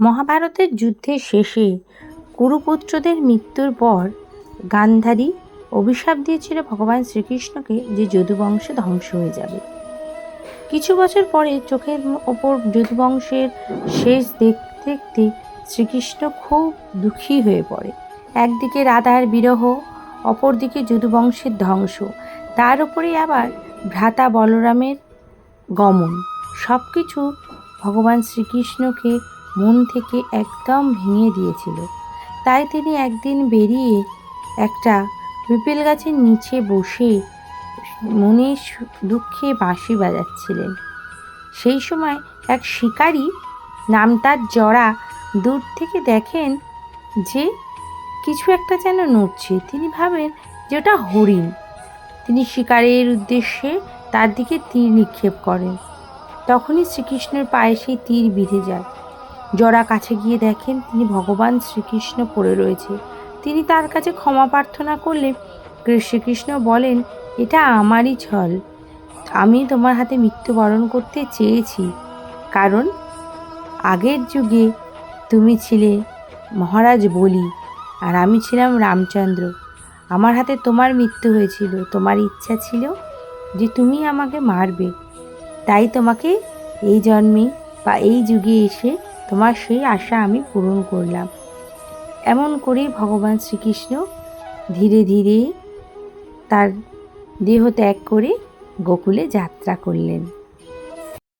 মহাভারতের যুদ্ধের শেষে কুরুপুত্রদের মৃত্যুর পর গান্ধারী অভিশাপ দিয়েছিল ভগবান শ্রীকৃষ্ণকে যে যদুবংশ ধ্বংস হয়ে যাবে। কিছু বছর পরে চোখের ওপর যদুবংশের শেষ দেখতে দেখতে শ্রীকৃষ্ণ খুব দুঃখী হয়ে পড়ে। একদিকে রাধার বিরহ, অপরদিকে যদুবংশের ধ্বংস। তার উপরে আবার ভ্রাতা বলরামের গমন। সব কিছু ভগবান শ্রীকৃষ্ণকে মন থেকে একদম ভেঙে দিয়েছিল। তাই তিনি একদিন বেরিয়ে একটা পিপেল গাছের নিচে বসে মনে দুঃখে বাঁশি বাজাচ্ছিলেন। সেই সময় এক শিকারী নাম তার জরা দূর থেকে দেখেন যে কিছু একটা যেন নড়ছে। তিনি ভাবেন যে ওটা হরিণ। তিনি শিকারের উদ্দেশ্যে তার দিকে তীর নিক্ষেপ করেন। তখনই শ্রীকৃষ্ণের পায়ে সেই তীর বিঁধে যায়। জরা কাছে গিয়ে দেখেন তিনি ভগবান শ্রীকৃষ্ণ পড়ে রয়েছে। তিনি তার কাছে ক্ষমা প্রার্থনা করলে শ্রীকৃষ্ণ বলেন, এটা আমারই ছল। আমি তোমার হাতে মৃত্যুবরণ করতে চেয়েছি। কারণ আগের যুগে তুমি ছিলে মহারাজ বলি, আর আমি ছিলাম রামচন্দ্র। আমার হাতে তোমার মৃত্যু হয়েছিল। তোমার ইচ্ছা ছিল যে তুমি আমাকে মারবে। তাই তোমাকে এই জন্মে বা এই যুগে এসে তোমার সেই আশা আমি পূরণ করলাম। এমন করে ভগবান শ্রীকৃষ্ণ ধীরে ধীরে তার দেহ ত্যাগ করে গোকুলে যাত্রা করলেন।